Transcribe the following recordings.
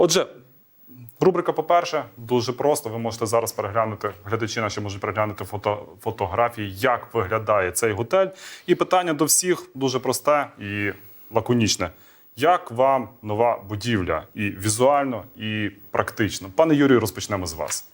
Отже, рубрика, по-перше, дуже просто. Ви можете зараз переглянути, глядачі наші можуть переглянути фото, фотографії, як виглядає цей готель. І питання до всіх дуже просте і лаконічне. Як вам нова будівля і візуально, і практично? Пане Юрію, розпочнемо з вас.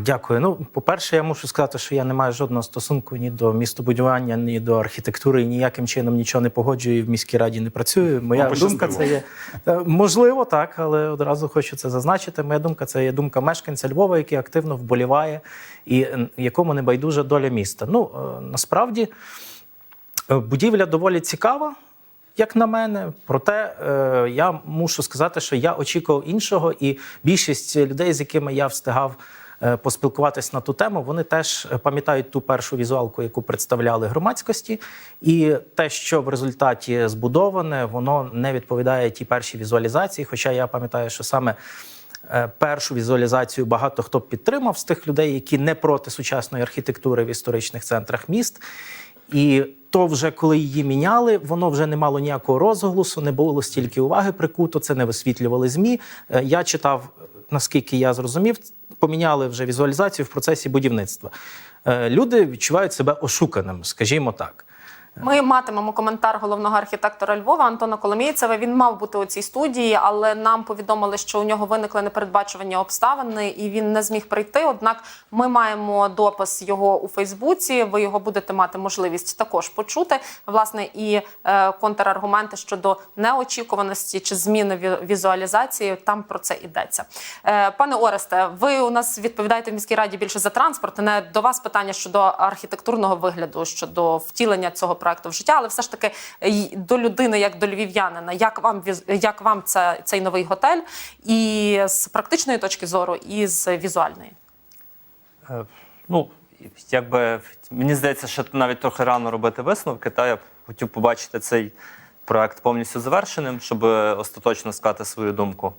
Дякую. Ну, по-перше, я мушу сказати, що я не маю жодного стосунку ні до містобудування, ні до архітектури, ніяким чином нічого не погоджую і в міській раді не працюю. Моя Вам думка це є Е, можливо, так, але одразу хочу це зазначити. Моя думка це є думка мешканця Львова, який активно вболіває і якому не байдужа доля міста. Ну е, насправді е, будівля доволі цікава. Як на мене, проте е, я мушу сказати, що я очікував іншого, і більшість людей, з якими я встигав поспілкуватись на ту тему, вони теж е, пам'ятають ту першу візуалку, яку представляли громадськості, і те, що в результаті збудоване, воно не відповідає тій першій візуалізації. Хоча я пам'ятаю, що саме Е, Першу візуалізацію багато хто підтримав з тих людей, які не проти сучасної архітектури в історичних центрах міст. І то вже коли її міняли, воно вже не мало ніякого розголосу, не було стільки уваги прикуто, це не висвітлювали змі. Е, Я читав, наскільки я зрозумів, поміняли вже візуалізацію в процесі будівництва. Е, Люди відчувають себе ошуканими, скажімо так. Ми матимемо коментар головного архітектора Львова Антона Коломійцева. Він мав бути у цій студії, але нам повідомили, що у нього виникли непередбачувані обставини, і він не зміг прийти. Однак ми маємо допис його у Фейсбуці. Ви його будете мати можливість також почути. Власне, і е, контраргументи щодо неочікуваності чи зміни ві- візуалізації. Там про це йдеться. Е, пане Оресте, ви у нас відповідаєте в міській раді більше за транспорт. Не до вас питання щодо архітектурного вигляду, щодо втілення цього проекту в життя, але все ж таки до людини, як до львів'янина, як вам як вам це цей новий готель, і з практичної точки зору, і з візуальної. Е, Ну, якби мені здається, що навіть трохи рано робити висновки. Та я б хотів побачити цей проект повністю завершеним, щоб остаточно сказати свою думку.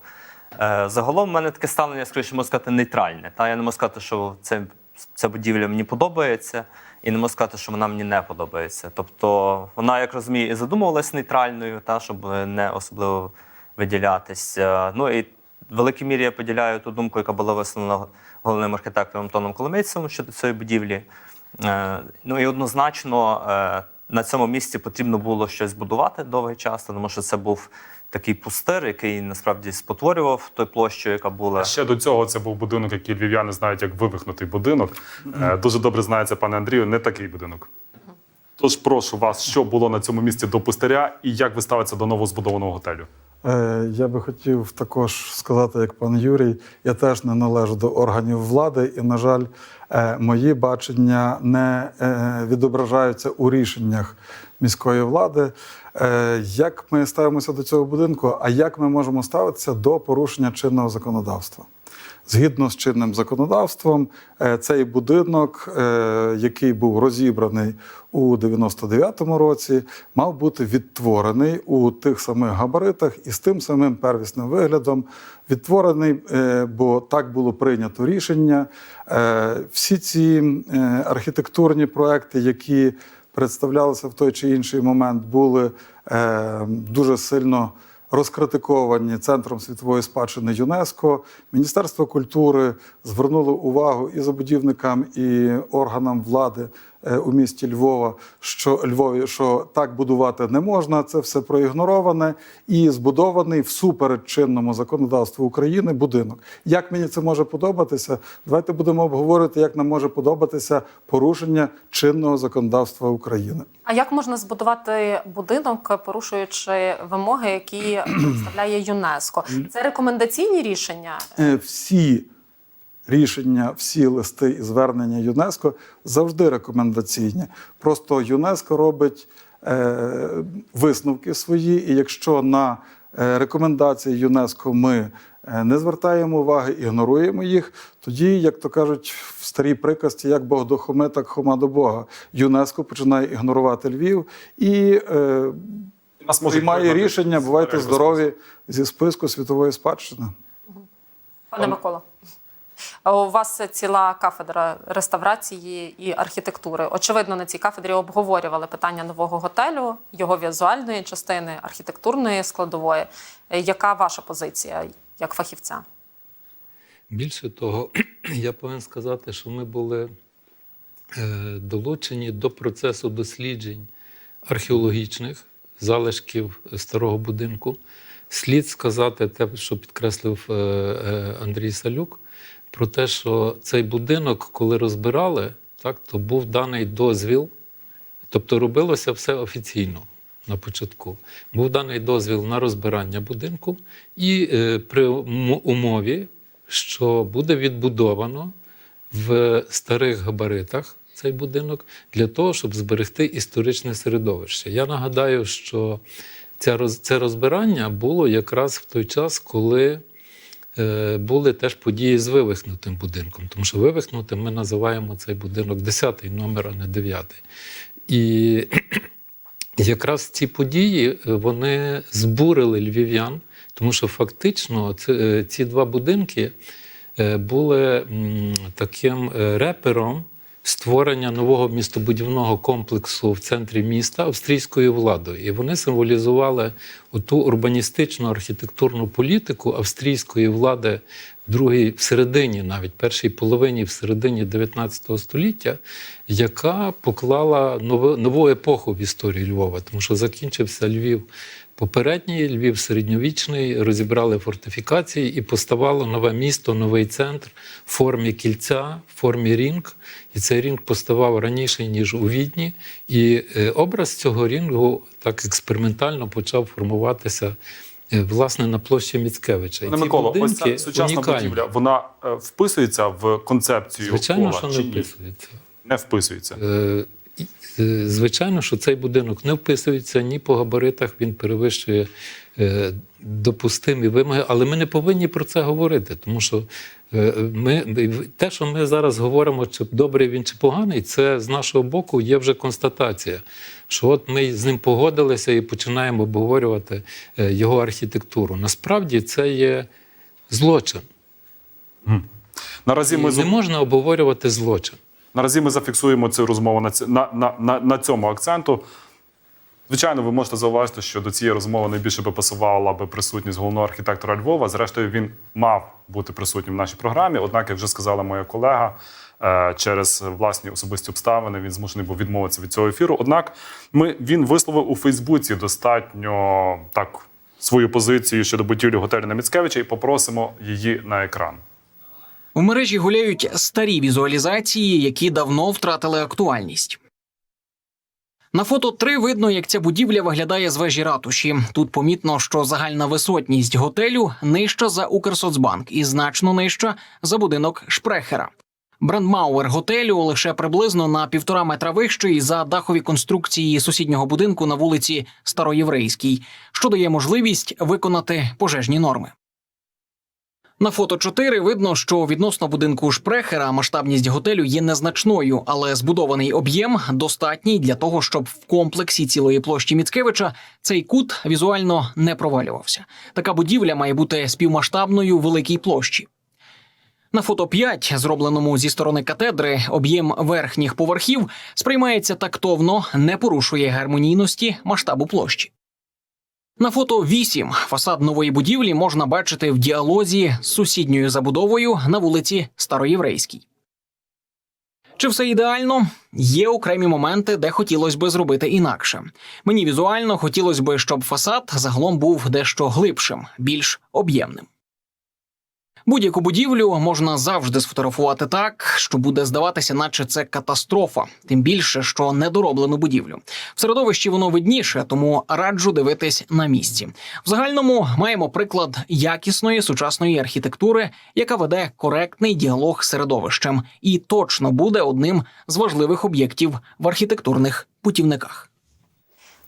Е, Загалом в мене таке ставлення, скоріше можна сказати, нейтральне. Та я не можу сказати, що це, ця будівля мені подобається, і не можу сказати, що вона мені не подобається. Тобто вона, як розумію, і задумувалась нейтральною, та, щоб не особливо виділятися. Ну і в великій мірі я поділяю ту думку, яка була висловлена головним архітектором Антоном Коломийцевим щодо цієї будівлі. Е, Ну і однозначно е, на цьому місці потрібно було щось будувати довгий час, тому що це був такий пустир, який насправді спотворював той площу, яка була. А ще до цього це був будинок, який львів'яни знають як вивихнутий будинок. Е, Дуже добре знається, пане Андрію, не такий будинок. Тож прошу вас, що було на цьому місці до пустиря і як ви ставитеся до новозбудованого готелю? Е, Я би хотів також сказати, як пан Юрій, я теж не належу до органів влади, і, на жаль, е, мої бачення не е, відображаються у рішеннях міської влади. Е, Як ми ставимося до цього будинку, а як ми можемо ставитися до порушення чинного законодавства? Згідно з чинним законодавством, е, цей будинок, е, який був розібраний у 99-му році, мав бути відтворений у тих самих габаритах і з тим самим первісним виглядом. Відтворений, бо так було прийнято рішення. Всі ці архітектурні проекти, які представлялися в той чи інший момент, були е, дуже сильно розкритиковані Центром світової спадщини ЮНЕСКО. Міністерство культури звернуло увагу і забудівникам, і органам влади у місті Львова, що Львові, що так будувати не можна. Це все проігнороване і збудований всупереч чинному законодавству України будинок. Як мені це може подобатися? Давайте будемо обговорити, як нам може подобатися порушення чинного законодавства України. А як можна збудувати будинок, порушуючи вимоги, які представляє ЮНЕСКо? Це рекомендаційні рішення. Е, всі рішення, всі листи і звернення ЮНЕСКО завжди рекомендаційні. Просто ЮНЕСКО робить е, висновки свої, і якщо на е, рекомендації ЮНЕСКО ми е, не звертаємо уваги, ігноруємо їх, тоді, як то кажуть в старій приказці, як Бог до Хоми, так Хома до Бога. ЮНЕСКо починає ігнорувати Львів і е, Нас приймає рішення, бувайте здорові зі списку світової спадщини. Пане Микола. Е, У вас ціла кафедра реставрації і архітектури. Очевидно, на цій кафедрі обговорювали питання нового готелю, його візуальної частини, архітектурної складової. Е, Яка ваша позиція як фахівця? Більше того, я повинен сказати, що ми були е, долучені до процесу досліджень археологічних залишків старого будинку. Слід сказати те, що підкреслив Андрій Салюк, про те, що цей будинок, коли розбирали, так, то був даний дозвіл, тобто робилося все офіційно на початку. Був даний дозвіл на розбирання будинку, і е, при умові, що буде відбудовано в старих габаритах цей будинок для того, щоб зберегти історичне середовище. Я нагадаю, що це розбирання було якраз в той час, коли були теж події з вивихнутим будинком, тому що вивихнутим ми називаємо цей будинок 10-й номер, а не 9-й. І якраз ці події е, вони збурили львів'ян, тому що фактично ці, е, ці два будинки е, були таким е, репером створення нового містобудівного комплексу в центрі міста австрійською владою. І вони символізували ту урбаністичну архітектурну політику австрійської влади в другій, середині, навіть першій половині, в середині 19 століття, яка поклала нову, нову епоху в історії Львова, тому що закінчився Львів. Попередній Львів середньовічний розібрали фортифікації і поставало нове місто, новий центр в формі кільця, в формі рінг. І цей рінг поставав раніше, ніж у Відні. І е, образ цього рінгу так експериментально почав формуватися е, власне на площі Міцкевича. Пане Микола, ось ця сучасна унікальні. будівля, вона е, вписується в концепцію Звичайно, кола що не вписується. Не вписується. Е, Звичайно, що цей будинок не вписується ні по габаритах, він перевищує е, допустимі вимоги, але ми не повинні про це говорити, тому що е, ми, те, що ми зараз говоримо, чи добрий він чи поганий, це з нашого боку є вже констатація, що от ми з ним погодилися і починаємо обговорювати е, його архітектуру. Насправді це є злочин. Наразі ми не можна обговорювати злочин. Наразі ми зафіксуємо цю розмову на, на, на, на, на цьому акценту. Звичайно, ви можете зауважити, що до цієї розмови найбільше би пасувала би присутність головного архітектора Львова. Зрештою, він мав бути присутнім в нашій програмі. Однак, як вже сказала моя колега, е, через власні особисті обставини він змушений був відмовитися від цього ефіру. Однак, ми, він висловив у Фейсбуці достатньо так свою позицію щодо будівлі готелю на Міцкевича і попросимо її на екран. В мережі гуляють старі візуалізації, які давно втратили актуальність. На фото 3 видно, як ця будівля виглядає з вежі ратуші. Тут помітно, що загальна висотність готелю нижча за Укрсоцбанк і значно нижча за будинок Шпрехера. Брандмауер готелю лише приблизно на півтора метра вищий за дахові конструкції сусіднього будинку на вулиці Староєврейській, що дає можливість виконати пожежні норми. На фото 4 видно, що відносно будинку Шпрехера масштабність готелю є незначною, але збудований об'єм достатній для того, щоб в комплексі цілої площі Міцкевича цей кут візуально не провалювався. Така будівля має бути співмасштабною великій площі. На фото 5, зробленому зі сторони катедри, об'єм верхніх поверхів сприймається тактовно, не порушує гармонійності масштабу площі. На фото 8 фасад нової будівлі можна бачити в діалозі з сусідньою забудовою на вулиці Староєврейській. Чи все ідеально? Є окремі моменти, де хотілося би зробити інакше. Мені візуально хотілося би, щоб фасад загалом був дещо глибшим, більш об'ємним. Будь-яку будівлю можна завжди сфотографувати так, що буде здаватися, наче це катастрофа, тим більше, що недороблену будівлю. В середовищі воно видніше, тому раджу дивитись на місці. В загальному маємо приклад якісної сучасної архітектури, яка веде коректний діалог з середовищем, і точно буде одним з важливих об'єктів в архітектурних путівниках.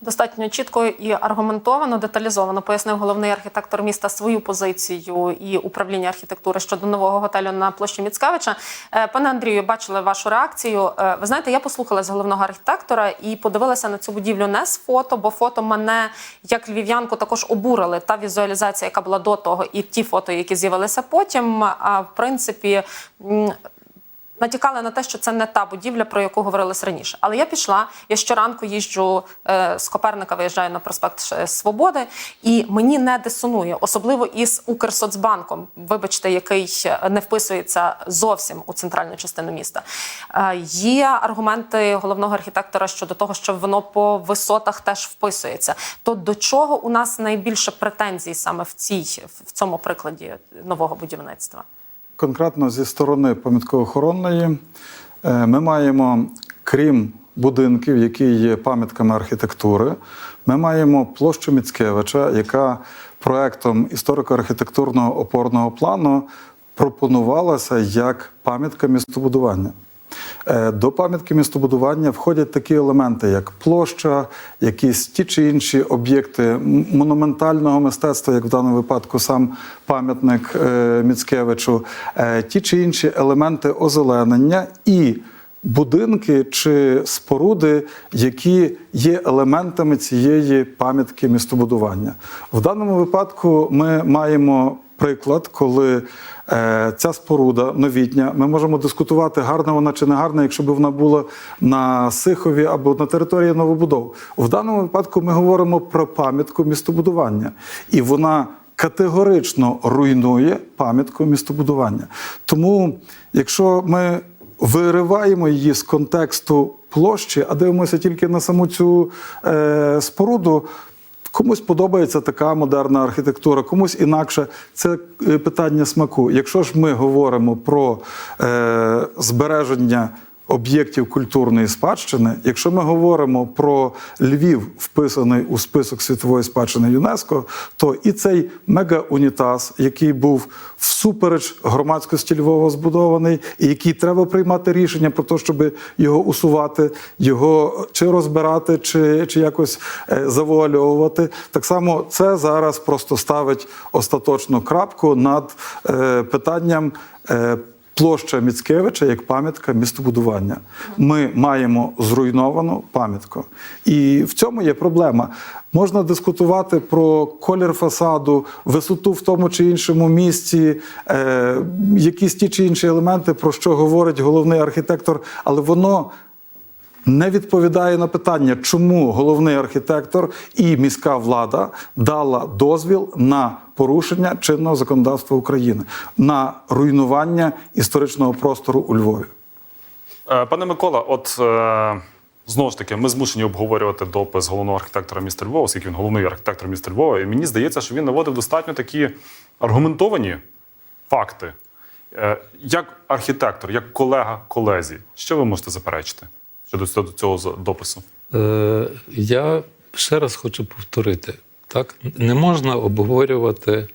Достатньо чітко і аргументовано, деталізовано пояснив головний архітектор міста свою позицію і управління архітектури щодо нового готелю на площі Міцкевича. Е, Пане Андрію, бачили вашу реакцію. Е, Ви знаєте, я послухала з головного архітектора і подивилася на цю будівлю не з фото, бо фото мене як львів'янку також обурили. Та візуалізація, яка була до того, і ті фото, які з'явилися потім. А в принципі. Натякали на те, що це не та будівля, про яку говорилось раніше. Але я пішла. Я щоранку їжджу е, з Коперника, виїжджаю на проспект е, Свободи, і мені не дисонує, особливо із Укрсоцбанком, вибачте, який е, не вписується зовсім у центральну частину міста. Е, є аргументи головного архітектора щодо того, що воно по висотах теж вписується. То до чого у нас найбільше претензій саме в цій в цьому прикладі нового будівництва? Конкретно зі сторони пам'ятко-охоронної е, ми маємо, крім будинків, які є пам'ятками архітектури, ми маємо площу Міцкевича, яка проектом історико-архітектурного опорного плану пропонувалася як пам'ятка містобудування. Е, До пам'ятки містобудування входять такі елементи, як площа, якісь ті чи інші об'єкти монументального мистецтва, як в даному випадку сам пам'ятник е, Міцкевичу, е, ті чи інші елементи озеленення і будинки чи споруди, які є елементами цієї пам'ятки містобудування. В даному випадку ми маємо приклад, коли е, ця споруда новітня, ми можемо дискутувати, гарна вона чи не гарна, якщо б вона була на Сихові або на території новобудов. В даному випадку ми говоримо про пам'ятку містобудування, і вона категорично руйнує пам'ятку містобудування. Тому, якщо ми вириваємо її з контексту площі, а дивимося тільки на саму цю е, споруду. Комусь подобається така модерна архітектура, комусь інакше. Це е, питання смаку. Якщо ж ми говоримо про е, збереження об'єктів культурної спадщини, якщо ми говоримо про Львів, вписаний у список світової спадщини ЮНЕСКО, то і цей мега-унітаз, який був всупереч громадськості Львова збудований, і який треба приймати рішення про те, щоб його усувати, його чи розбирати, чи, чи якось е, завуальовувати. Так само це зараз просто ставить остаточну крапку над е, питанням. Площа Міцкевича як пам'ятка містобудування. Ми маємо зруйновану пам'ятку. І в цьому є проблема. Можна дискутувати про колір фасаду, висоту в тому чи іншому місці, е, якісь ті чи інші елементи, про що говорить головний архітектор, але воно не відповідає на питання, чому головний архітектор і міська влада дала дозвіл на порушення чинного законодавства України на руйнування історичного простору у Львові. Е, Пане Микола, от е, знову ж таки, ми змушені обговорювати допис головного архітектора міста Львова, оскільки він головний архітектор міста Львова. І мені здається, що він наводив достатньо такі аргументовані факти. Е, Як архітектор, як колега колезі, що ви можете заперечити щодо цього, допису? Е, я ще раз хочу повторити: так? не можна обговорювати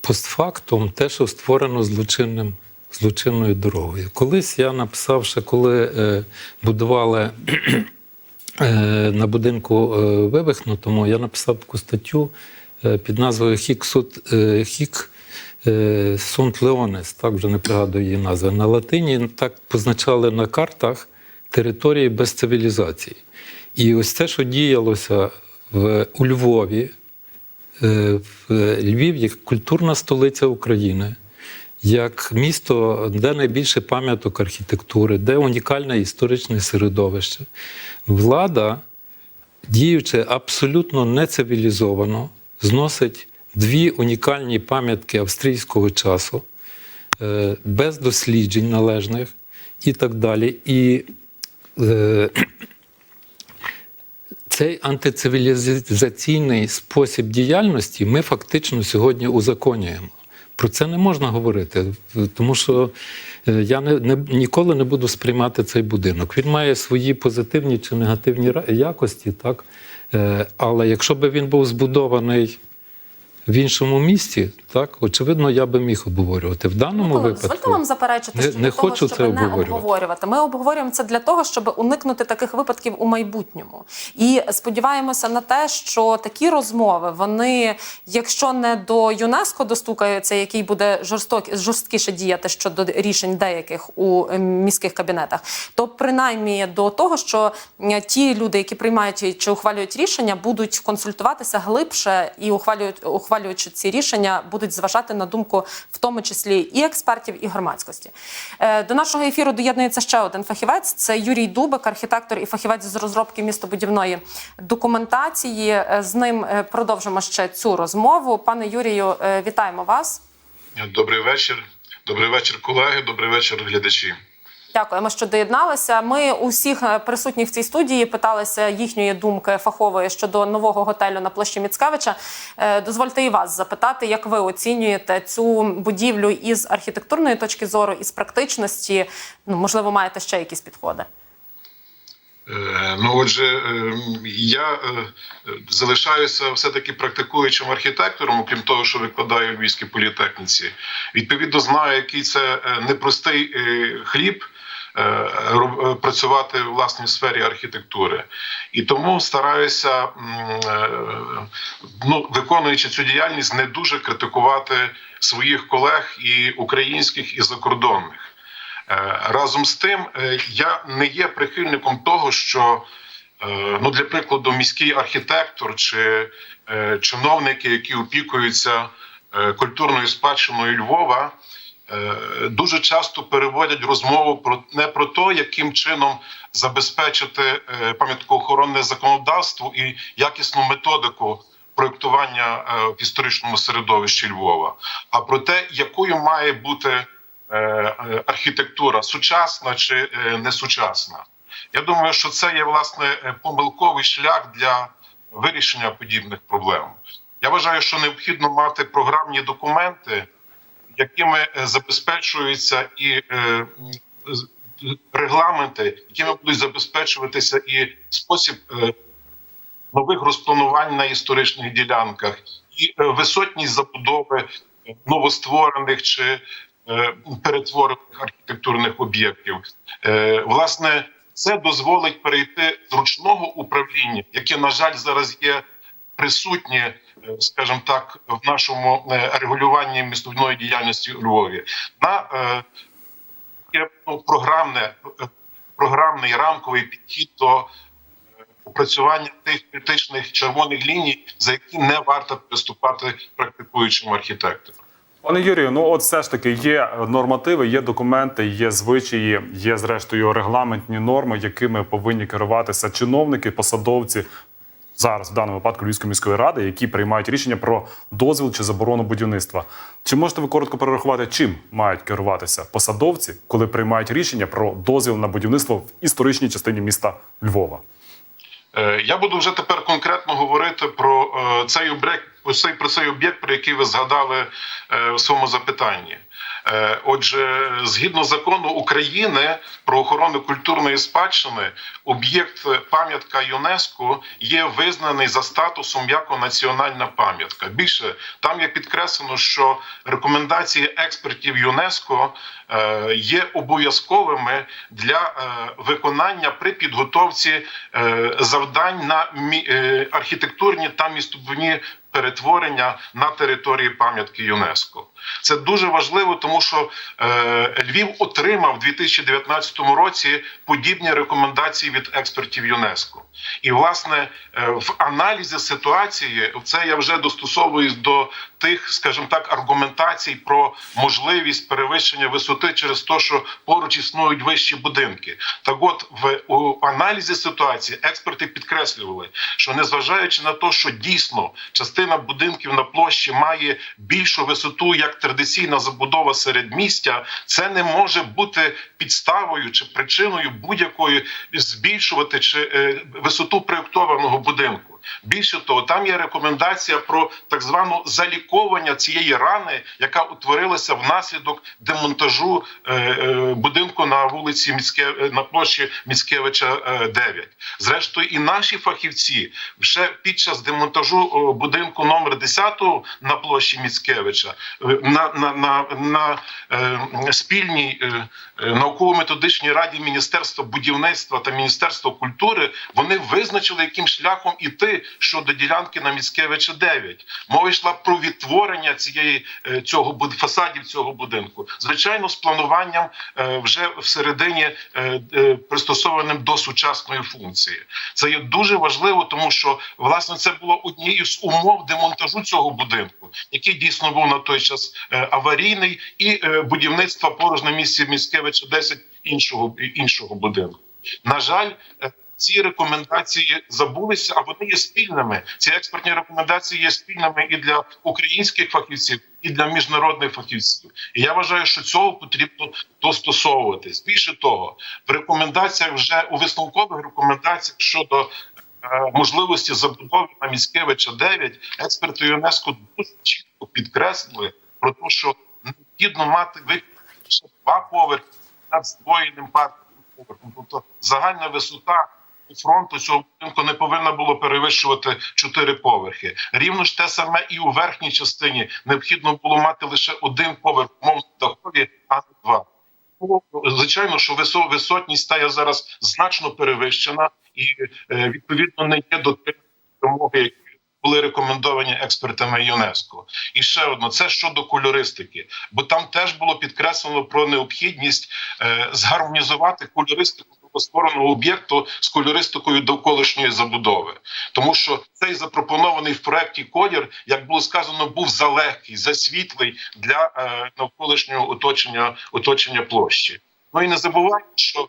постфактум те, що створено злочинним, злочинною дорогою. Колись я написав, ще коли е, будували е, на будинку е, вивихнутому, я написав таку статтю е, під назвою Хік Сут е, Хік. е, Сунт Леонес, так вже не пригадую її назви. На латині так позначали на картах території без цивілізації. І ось це, що діялося в, у Львові, е, Львів як культурна столиця України, як місто, де найбільше пам'яток архітектури, де унікальне історичне середовище. Влада, діючи абсолютно нецивілізовано, зносить дві унікальні пам'ятки австрійського часу, е, без досліджень належних і так далі. І е, цей антицивілізаційний спосіб діяльності ми фактично сьогодні узаконюємо. Про це не можна говорити, тому що е, я не, не, ніколи не буду сприймати цей будинок. Він має свої позитивні чи негативні якості, так? Е, але якщо б він був збудований в іншому місті, так очевидно, я би міг обговорювати. В даному Микола, випадку дозвольте вам заперечити, не- що не для того, хочу щоб це не обговорювати. обговорювати. Ми обговорюємо це для того, щоб уникнути таких випадків у майбутньому. І сподіваємося на те, що такі розмови, вони, якщо не до ЮНЕСКО достукаються, який буде жорсток, жорсткіше діяти щодо рішень деяких у е, міських кабінетах, то принаймні до того, що ті люди, які приймають чи ухвалюють рішення, будуть консультуватися глибше і ухвалюють, ухвалюючи ці рішення, будуть зважати на думку, в тому числі і експертів, і громадськості. Е, До нашого ефіру доєднується ще один фахівець. Це Юрій Дубик, архітектор і фахівець з розробки містобудівної документації. Е, З ним е, продовжимо ще цю розмову. Пане Юрію, вітаємо вас. Добрий вечір. Добрий вечір, колеги. Добрий вечір, глядачі. Дякуємо, що доєдналися. Ми усіх е, присутніх в цій студії питалися їхньої думки фахової щодо нового готелю на площі Міцкевича. Е, Дозвольте і вас запитати, як ви оцінюєте цю будівлю із архітектурної точки зору, із практичності. Ну, можливо, маєте ще якісь підходи. Е, Ну, отже, я залишаюся все-таки практикуючим архітектором, окрім того, що викладаю в Львівській політехніці. Відповідно, знаю, який це непростий хліб. Е, е, Працювати в власній сфері архітектури, і тому стараюся, е, ну виконуючи цю діяльність, не дуже критикувати своїх колег і українських, і закордонних. Разом з тим, я не є прихильником того, що ну для прикладу, міський архітектор чи чиновники, які опікуються культурною спадщиною Львова, дуже часто переводять розмову про не про те, яким чином забезпечити е, пам'яткоохоронне законодавство і якісну методику проєктування е, в історичному середовищі Львова, а про те, якою має бути е, е, архітектура сучасна чи е, несучасна. Я думаю, що це є власне е, помилковий шлях для вирішення подібних проблем. Я вважаю, що необхідно мати програмні документи, якими е, забезпечуються і е, регламенти, якими будуть забезпечуватися і спосіб е, нових розпланувань на історичних ділянках, і висотність забудови новостворених чи перетворених архітектурних об'єктів. Власне, це дозволить перейти з ручного управління, яке, на жаль, зараз є присутнє, скажімо так, в нашому е, регулюванні містобудівної діяльності у Львові, на е, ну, програмне, е, програмний рамковий підхід до е, опрацювання тих критичних червоних ліній, за які не варто приступати практикуючим архітекторам. Пане Юрію, ну от все ж таки є нормативи, є документи, є звичаї, є зрештою регламентні норми, якими повинні керуватися чиновники, посадовці зараз, в даному випадку Львівської міської ради, які приймають рішення про дозвіл чи заборону будівництва. Чи можете ви коротко перерахувати, чим мають керуватися посадовці, коли приймають рішення про дозвіл на будівництво в історичній частині міста Львова? Е, Я буду вже тепер конкретно говорити про е, цей об'єкт, про цей об'єкт, про який ви згадали е, в своєму запитанні. Е, Отже, згідно закону України про охорону культурної спадщини, об'єкт пам'ятка ЮНЕСКО є визнаний за статусом як національна пам'ятка. Більше там є підкреслено, що рекомендації експертів ЮНЕСКО е, є обов'язковими для е, виконання при підготовці завдань на архітектурні та містобудівні перетворення на території пам'ятки ЮНЕСКО. Це дуже важливо, тому що е, Львів отримав у 2019 році подібні рекомендації від експертів ЮНЕСКО. І власне е, в аналізі ситуації це я вже достосовуюсь до тих, скажімо так, аргументацій про можливість перевищення висоти через те, що поруч існують вищі будинки. Так, от в у аналізі ситуації експерти підкреслювали, що незважаючи на те, що дійсно частина будинків на площі має більшу висоту як традиційна забудова середмістя, це не може бути підставою чи причиною будь-якої збільшувати чи е, висоту проєктованого будинку. Більше того, там є рекомендація про так звану заліковування цієї рани, яка утворилася внаслідок демонтажу е, е, будинку на вулиці Міцке е, на площі Міцкевича е, 9. Зрештою, і наші фахівці вже під час демонтажу будинку номер 10 на площі Міцкевича на, на, на, на спільній науково-методичній раді Міністерства будівництва та Міністерства культури вони визначили, яким шляхом іти щодо ділянки на Міцкевича 9. Мова йшла про відтворення цієї е, цього фасадів цього будинку. Звичайно, з плануванням е, вже всередині е, пристосованим до сучасної функції. Це є дуже важливо, тому що власне це було однією з умов демонтажу цього будинку, який дійсно був на той час аварійний, і будівництва поруч на місці Міцкевича 10 іншого іншого будинку. На жаль, ці рекомендації забулися, а вони є спільними. Ці експертні рекомендації є спільними і для українських фахівців, і для міжнародних фахівців. І я вважаю, що цього потрібно достосовуватись. Більше того, в рекомендаціях вже у висновкових рекомендаціях щодо е, можливості забудови на Міцкевича 9, експерти ЮНЕСКО дуже чітко підкреслили про те, що необхідно мати виключно два поверхи над здвоєним парком поверхом. Тобто загальна висота фронту цього будинку не повинна було перевищувати чотири поверхи. Рівно ж те саме і у верхній частині необхідно було мати лише один поверх мовно дахові, а не два. Звичайно, що висо- висотність та є зараз значно перевищена, і е, відповідно не є дотримання вимоги, які були рекомендовані експертами ЮНЕСКО. І ще одно це щодо кольористики, бо там теж було підкреслено про необхідність е, згармонізувати кольористику створеного об'єкту з кольористикою довколишньої забудови, тому що цей запропонований в проекті колір, як було сказано, був залегкий, засвітлий для е, навколишнього оточення оточення площі. Ну і не забувайте, що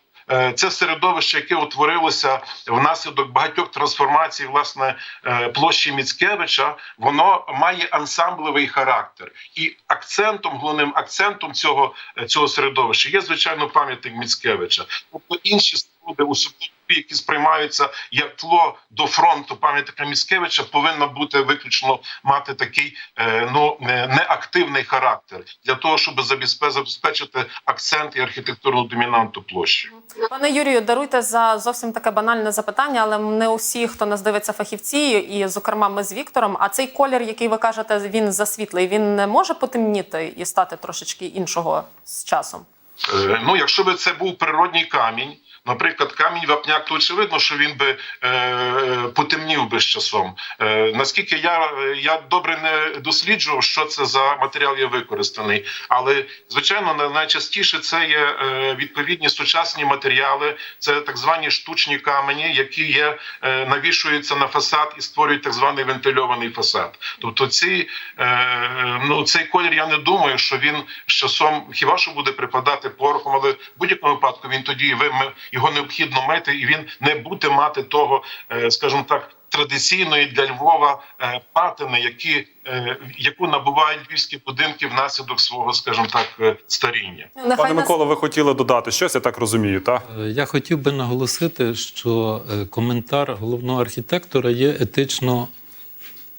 це середовище, яке утворилося внаслідок багатьох трансформацій, власне, е, площі Міцкевича, воно має ансамблевий характер. І акцентом, головним акцентом цього, е, цього середовища є, звичайно, пам'ятник Міцкевича. Тобто інші споруди Соколові, які сприймаються як тло до фронту пам'ятника Міцкевича, повинна бути виключно мати такий е, ну не- неактивний характер для того, щоб забезпе- забезпечити акцент і архітектурну домінанту площі. Пане Юрію, даруйте за зовсім таке банальне запитання, але не усі, хто нас дивиться фахівці, і зокрема ми з Віктором. А цей колір, який ви кажете, він засвітлий, він не може потемніти і стати трошечки іншого з часом. Е, Ну, якщо би це був природній камінь, наприклад, камінь вапняк, то очевидно, що він би е, потемнів би з часом. Е, наскільки я, я добре не досліджував, що це за матеріал є використаний, але звичайно на- найчастіше це є е, відповідні сучасні матеріали, це так звані штучні камені, які є е, навішуються на фасад і створюють так званий вентильований фасад. Тобто ці, е, ну, цей колір, я не думаю, що він з часом хіба що буде припадати порохом, але в будь-якому випадку він тоді ви ми- його необхідно мити, і він не буде мати того, е, скажімо так. Традиційної для Львова е, патини, які е, яку набувають львівські будинки внаслідок свого, скажімо так, старіння. Ну, Пане Микола, ви хотіли додати щось, я так розумію, так? Я хотів би наголосити, що коментар головного архітектора є етично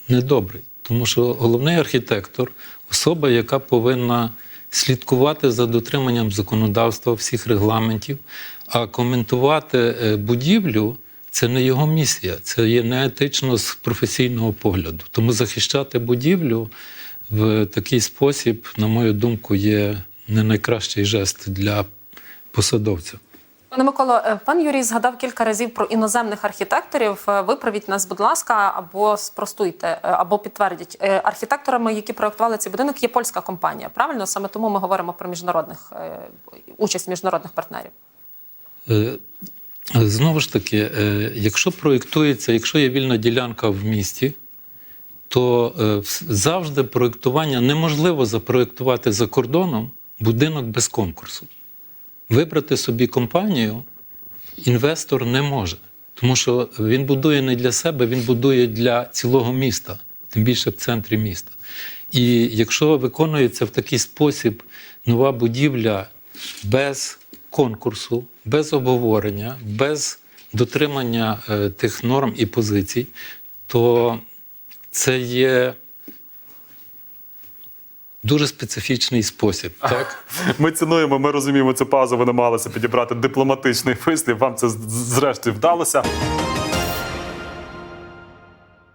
недобрий, тому що головний архітектор особа, яка повинна слідкувати за дотриманням законодавства всіх регламентів, а коментувати е, будівлю. Це не його місія, це є неетично з професійного погляду. Тому захищати будівлю в такий спосіб, на мою думку, є не найкращий жест для посадовця. Пане Миколо, е, пан Юрій згадав кілька разів про іноземних архітекторів. Е, Виправіть нас, будь ласка, або спростуйте, або підтвердіть. Архітекторами, які проектували цей будинок, є польська компанія. Правильно, саме тому ми говоримо про міжнародних участь міжнародних партнерів. Е, Знову ж таки, е, якщо проєктується, якщо є вільна ділянка в місті, то е, завжди проєктування неможливо запроєктувати за кордоном будинок без конкурсу. Вибрати собі компанію інвестор не може, тому що він будує не для себе, він будує для цілого міста, тим більше в центрі міста. І якщо виконується в такий спосіб нова будівля без конкурсу, без обговорення, без дотримання е, тих норм і позицій, то це є дуже специфічний спосіб. Так? Ми цінуємо, ми розуміємо цю паузу. Ви намагалися підібрати дипломатичний вислів. Вам це зрештою вдалося.